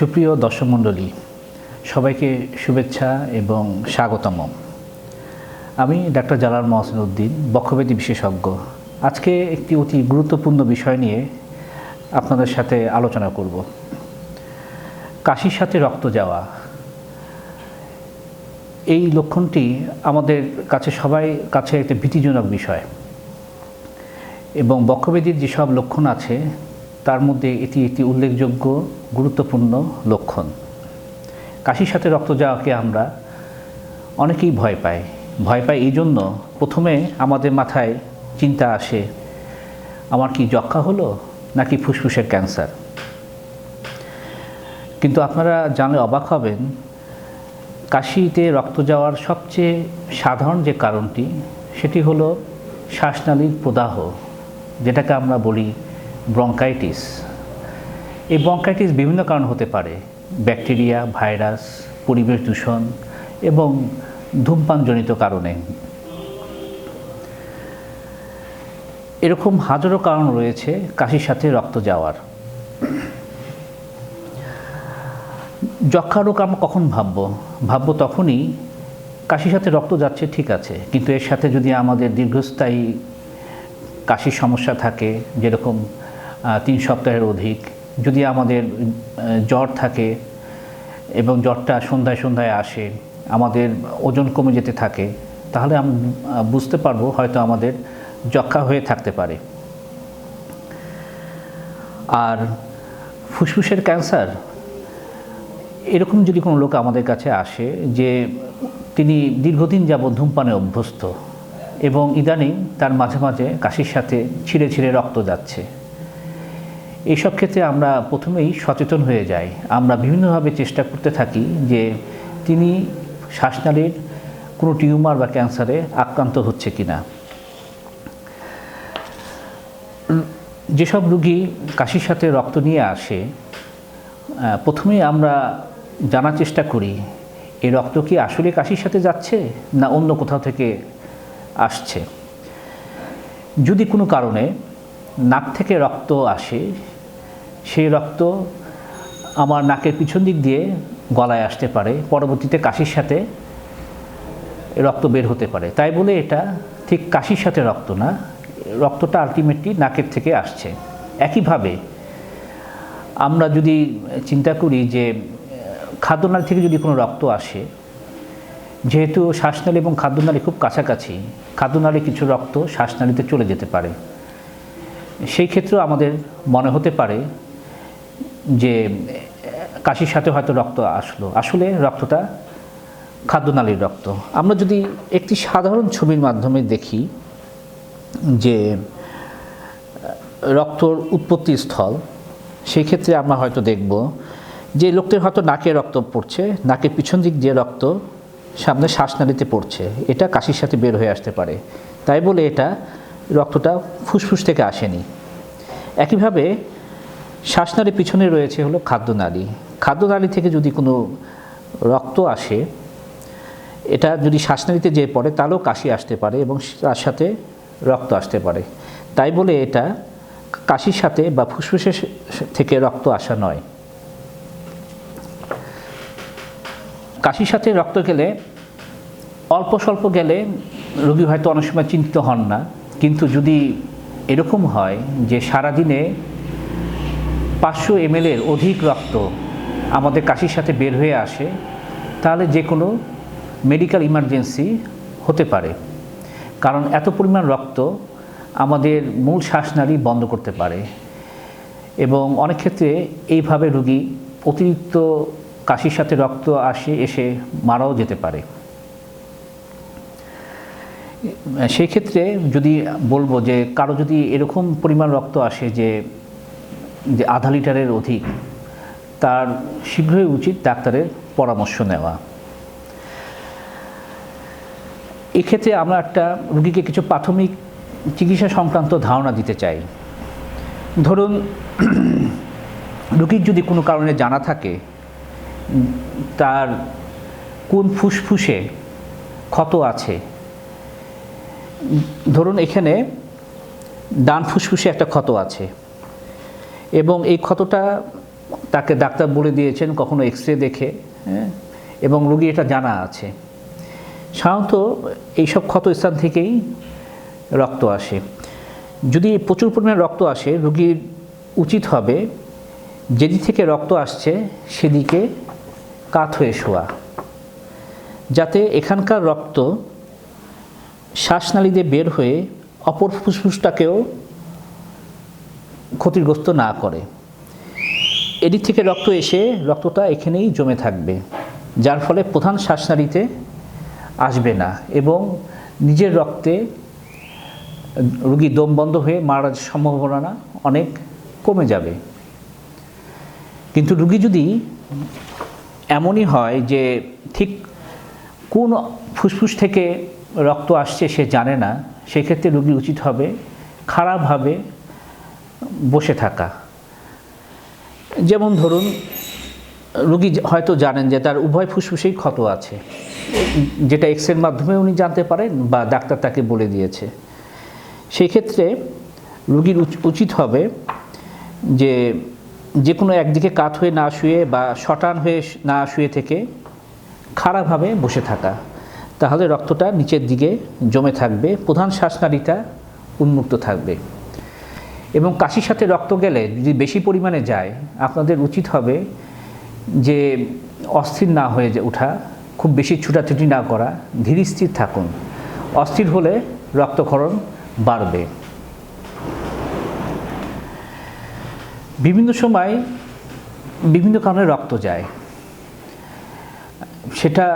সুপ্রিয় দর্শক মণ্ডলী সবাইকে শুভেচ্ছা এবং স্বাগতম। আমি ডাক্তার জালাল মহসিন উদ্দিন, বক্ষব্যাধি বিশেষজ্ঞ। আজকে একটি অতি গুরুত্বপূর্ণ বিষয় নিয়ে আপনাদের সাথে আলোচনা করব। কাশির সাথে রক্ত যাওয়া। এই লক্ষণটি আমাদের কাছে সবাই কাছে একটা ভীতিজনক বিষয়। এবং বক্ষব্যাধির যেসব লক্ষণ আছে তার মধ্যে এটি একটি উল্লেখযোগ্য, গুরুত্বপূর্ণ লক্ষণ। কাশির সাথে রক্ত যাওয়াকে আমরা অনেকেই ভয় পাই। ভয় পাই এই জন্য প্রথমে আমাদের মাথায় চিন্তা আসে, আমার কি যক্ষা হলো নাকি ফুসফুসের ক্যান্সার? কিন্তু আপনারা জানলে অবাক হবেন, কাশিতে রক্ত যাওয়ার সবচেয়ে সাধারণ যে কারণটি, সেটি হলো শ্বাসনালীর প্রদাহ, যেটাকে আমরা বলি ব্রঙ্কাইটিস এই ব্রঙ্কাইটিস বিভিন্ন কারণ হতে পারে। ব্যাকটেরিয়া ভাইরাস পরিবেশ দূষণ এবং ধূমপানজনিত কারণে। এরকম হাজারো কারণ রয়েছে কাশির সাথে রক্ত যাওয়ার। যক্ষা রোগ আমরা কখন ভাববো? ভাববো তখনই কাশির সাথে রক্ত যাচ্ছে ঠিক আছে, কিন্তু এর সাথে যদি আমাদের দীর্ঘস্থায়ী কাশির সমস্যা থাকে, যেরকম তিন সপ্তাহের অধিক। যদি আমাদের জ্বর থাকে এবং জ্বরটা সন্ধ্যায় সন্ধ্যায় আসে, আমাদের ওজন কমে যেতে থাকে, তাহলে আমি বুঝতে পারব হয়তো আমাদের যক্ষা হয়ে থাকতে পারে। আর ফুসফুসের ক্যান্সার, এরকম যদি কোনো লোক আমাদের কাছে আসে যে তিনি দীর্ঘদিন যাবৎ ধূমপানে অভ্যস্ত এবং ইদানিং তার মাঝে মাঝে কাশির সাথে ছিঁড়ে ছিঁড়ে রক্ত যাচ্ছে এইসব ক্ষেত্রে আমরা প্রথমেই সচেতন হয়ে যাই। আমরা বিভিন্নভাবে চেষ্টা করতে থাকি যে তিনি শ্বাসনালীর কোনো টিউমার বা ক্যান্সারে আক্রান্ত হচ্ছে কি না যেসব রুগী কাশির সাথে রক্ত নিয়ে আসে প্রথমেই আমরা জানার চেষ্টা করি এই রক্ত কি আসলে কাশির সাথে যাচ্ছে না অন্য কোথাও থেকে আসছে? যদি কোনো কারণে নাক থেকে রক্ত আসে, সেই রক্ত আমার নাকের পিছন দিক দিয়ে গলায় আসতে পারে, পরবর্তীতে কাশির সাথে রক্ত বের হতে পারে। তাই বলে এটা ঠিক কাশির সাথে রক্ত না, রক্তটা আলটিমেটলি নাকের থেকে আসছে। একইভাবে আমরা যদি চিন্তা করি যে, খাদ্যনালী থেকে যদি কোনো রক্ত আসে, যেহেতু শ্বাসনালী এবং খাদ্যনালী খুব কাছাকাছি, খাদ্যনালী কিছু রক্ত শ্বাসনালীতে চলে যেতে পারে। সেই ক্ষেত্রেও আমাদের মনে হতে পারে যে, কাশির সাথে হয়তো রক্ত আসলো। আসলে রক্তটা খাদ্যনালীর রক্ত। আমরা যদি একটি সাধারণ ছবির মাধ্যমে দেখি যে, রক্তর উৎপত্তি স্থল, সেই ক্ষেত্রে আমরা হয়তো দেখব যে, লোকটির হয়তো নাকে রক্ত পড়ছে নাকের পিছন দিক দিয়ে রক্ত সামনে শ্বাসনালীতে পড়ছে। এটা কাশির সাথে বের হয়ে আসতে পারে। তাই বলে এটা রক্তটা ফুসফুস থেকে আসেনি। একইভাবে শ্বাসনালীর পিছনে রয়েছে হলো খাদ্যনালী খাদ্যনালী থেকে যদি কোনো রক্ত আসে, এটা যদি শ্বাসনালীতে যেয়ে পড়ে, তাহলেও কাশি আসতে পারে এবং তার সাথে রক্ত আসতে পারে। তাই বলে এটা কাশির সাথে বা ফুসফুসের থেকে রক্ত আসা নয়। কাশির সাথে রক্ত গেলে, অল্প স্বল্প গেলে রোগী হয়তো অনেক সময় চিন্তিত হন না। কিন্তু যদি এরকম হয় যে সারাদিনে পাঁচশো এমএলের অধিক রক্ত আমাদের কাশির সাথে বের হয়ে আসে, তাহলে যে কোনো মেডিকেল ইমার্জেন্সি হতে পারে। কারণ এত পরিমাণ রক্ত আমাদের মূল শ্বাসনালী বন্ধ করতে পারে এবং অনেক ক্ষেত্রে এইভাবে রুগী অতিরিক্ত কাশির সাথে রক্ত আসে, এসে মারাও যেতে পারে। সেই ক্ষেত্রে যদি বলব যে কারও যদি এরকম পরিমাণ রক্ত আসে যে যে আধা লিটারের অধিক, তার শীঘ্রই উচিত ডাক্তারের পরামর্শ নেওয়া। এক্ষেত্রে আমরা একটা রুগীকে কিছু প্রাথমিক চিকিৎসা সংক্রান্ত ধারণা দিতে চাই। ধরুন, রুগীর যদি কোনো কারণে জানা থাকে, তার কোন ফুসফুসে ক্ষত আছে ধরুন এখানে ডান ফুসফুসে একটা ক্ষত আছে, এবং এই ক্ষতটা তাকে ডাক্তার বলে দিয়েছেন কখনো এক্স রে দেখে হ্যাঁ এবং রুগী এটা জানা আছে। সাধারণত এইসব ক্ষত স্থান থেকেই রক্ত আসে। যদি প্রচুর পরিমাণে রক্ত আসে, রুগীর উচিত হবে যেদিক থেকে রক্ত আসছে সেদিকে কাত হয়ে শোয়া, যাতে এখানকার রক্ত শ্বাসনালী দিয়ে বের হয়ে অপর ফুসফুসটাকেও ক্ষতিগ্রস্ত না করে। এদিক থেকে রক্ত এসে রক্তটা এখানেই জমে থাকবে, যার ফলে প্রধান শ্বাসনালীতে আসবে না এবং নিজের রক্তে রুগী দম বন্ধ হয়ে মারার সম্ভাবনা অনেক কমে যাবে। কিন্তু রুগী যদি এমনই হয় যে ঠিক কোন ফুসফুস থেকে রক্ত আসছে, সে জানে না। সেক্ষেত্রে রুগী উচিত হবে খারাপভাবে বসে থাকা। যেমন ধরুন, রুগী হয়তো জানেন যে তার উভয় ফুসফুসেই ক্ষত আছে। যেটা এক্সের মাধ্যমে উনি জানতে পারেন বা ডাক্তার তাকে বলে দিয়েছে। সেই ক্ষেত্রে রুগীর উচিত হবে যে যে কোনো একদিকে কাত হয়ে না শুয়ে বা শটান হয়ে না শুয়ে থেকে খারাপভাবে বসে থাকা। তাহলে রক্তটা নিচের দিকে জমে থাকবে, প্রধান শ্বাসনালীটা উন্মুক্ত থাকবে। এবং কাশির সাথে রক্ত গেলে যদি বেশি পরিমাণে যায়, আপনাদের উচিত হবে যে অস্থির না হয়ে যে ওঠা খুব বেশি ছুটাছুটি না করা, ধীর স্থির থাকুন। অস্থির হলে রক্তক্ষরণ বাড়বে। বিভিন্ন সময় বিভিন্ন কারণে রক্ত যায়। সেটা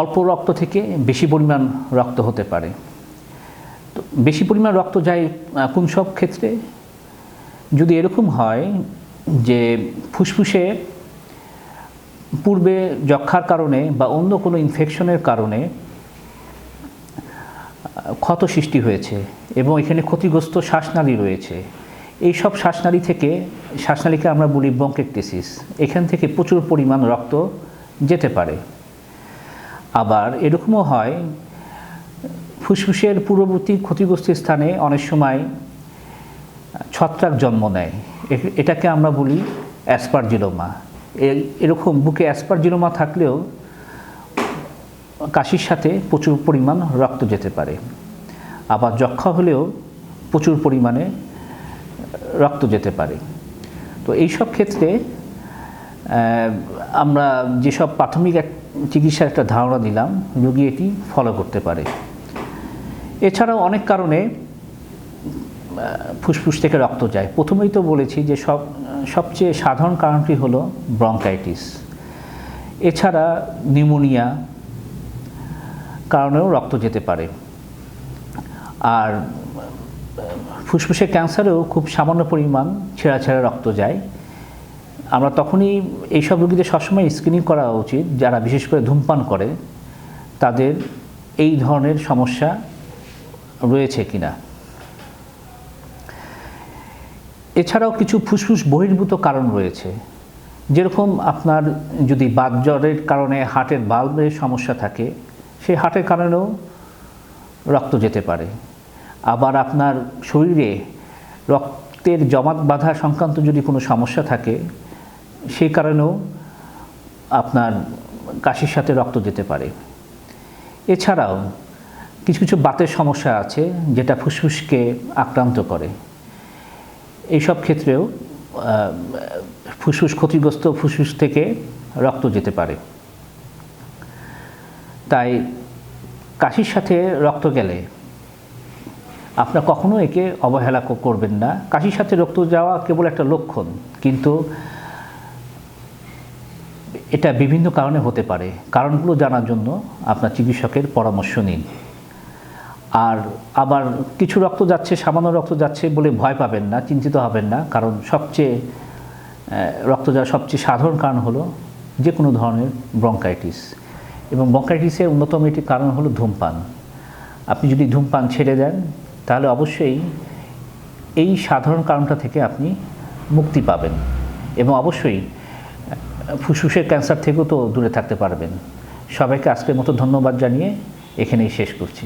অল্প রক্ত থেকে বেশি পরিমাণ রক্ত হতে পারে। তো বেশি পরিমাণ রক্ত যায় কোন সব ক্ষেত্রে? যদি এরকম হয় যে ফুসফুসে পূর্বে যক্ষার কারণে বা অন্য কোনো ইনফেকশনের কারণে ক্ষত সৃষ্টি হয়েছে এবং এখানে ক্ষতিগ্রস্ত শ্বাসনালী রয়েছে, এই সব শ্বাসনালী থেকে, শ্বাসনালীকে আমরা বলি ব্রঙ্কেকটেসিস এখান থেকে প্রচুর পরিমাণ রক্ত যেতে পারে। আবার এরকমও হয়, ফুসফুসের পূর্ববর্তী ক্ষতিগ্রস্ত স্থানে অনেক সময় ছত্রাক জন্ম নেয়। এটাকে আমরা বলি অ্যাসপারজিলোমা এরকম বুকে অ্যাসপারজিলোমা থাকলেও কাশির সাথে প্রচুর পরিমাণ রক্ত যেতে পারে। আবার যক্ষা হলেও প্রচুর পরিমাণে রক্ত যেতে পারে। তো এই সব ক্ষেত্রে আমরা যেসব প্রাথমিক এক চিকিৎসার একটা ধারণা দিলাম রোগী এটি ফলো করতে পারে। এছাড়াও অনেক কারণে ফুসফুস থেকে রক্ত যায়। প্রথমেই তো বলেছি যে সব সবচেয়ে সাধারণ কারণটি হলো ব্রঙ্কাইটিস। এছাড়া নিউমোনিয়া কারণেও রক্ত যেতে পারে। আর আহ, ফুসফুসের ক্যান্সারেও খুব সামান্য পরিমাণ ছেঁড়া ছেঁড়া রক্ত যায়। আমরা তখনই এইসব রোগীদের সবসময় স্ক্রিনিং করা উচিত, যারা বিশেষ করে ধূমপান করে, তাদের এই ধরনের সমস্যা রয়েছে কিনা। এছাড়াও কিছু ফুসফুস বহির্ভূত কারণ রয়েছে, যেরকম আপনার যদি বাতজ্বরের কারণে হার্টের বাল্বের সমস্যা থাকে, সেই হার্টের কারণেও রক্ত যেতে পারে। আবার আপনার শরীরে রক্তের জমাট বাঁধা সংক্রান্ত যদি কোনো সমস্যা থাকে সেই কারণেও আপনার কাশির সাথে রক্ত যেতে পারে। এছাড়াও কিছু কিছু বাতের সমস্যা আছে যেটা ফুসফুসকে আক্রান্ত করে। এইসব ক্ষেত্রেও ফুসফুস ক্ষতিগ্রস্ত ফুসফুস থেকে রক্ত যেতে পারে। তাই কাশির সাথে রক্ত গেলে আপনার কখনো একে অবহেলা করবেন না। কাশির সাথে রক্ত যাওয়া কেবল একটা লক্ষণ, কিন্তু এটা বিভিন্ন কারণে হতে পারে। কারণগুলো জানার জন্য আপনার চিকিৎসকের পরামর্শ নিন। আর আবার কিছু রক্ত যাচ্ছে, সামান্য রক্ত যাচ্ছে বলে ভয় পাবেন না, চিন্তিত হবেন না। কারণ সবচেয়ে রক্ত যাওয়ার সবচেয়ে সাধারণ কারণ হলো যে কোনো ধরনের ব্রঙ্কাইটিস। এবং ব্রঙ্কাইটিসের অন্যতম একটি কারণ হলো ধূমপান। আপনি যদি ধূমপান ছেড়ে দেন, তাহলে অবশ্যই এই সাধারণ কারণটা থেকে আপনি মুক্তি পাবেন। এবং অবশ্যই ফুসফুসের ক্যান্সার থেকেও তো দূরে থাকতে পারবেন। সবাইকে আজকের মতো ধন্যবাদ জানিয়ে এখানেই শেষ করছি।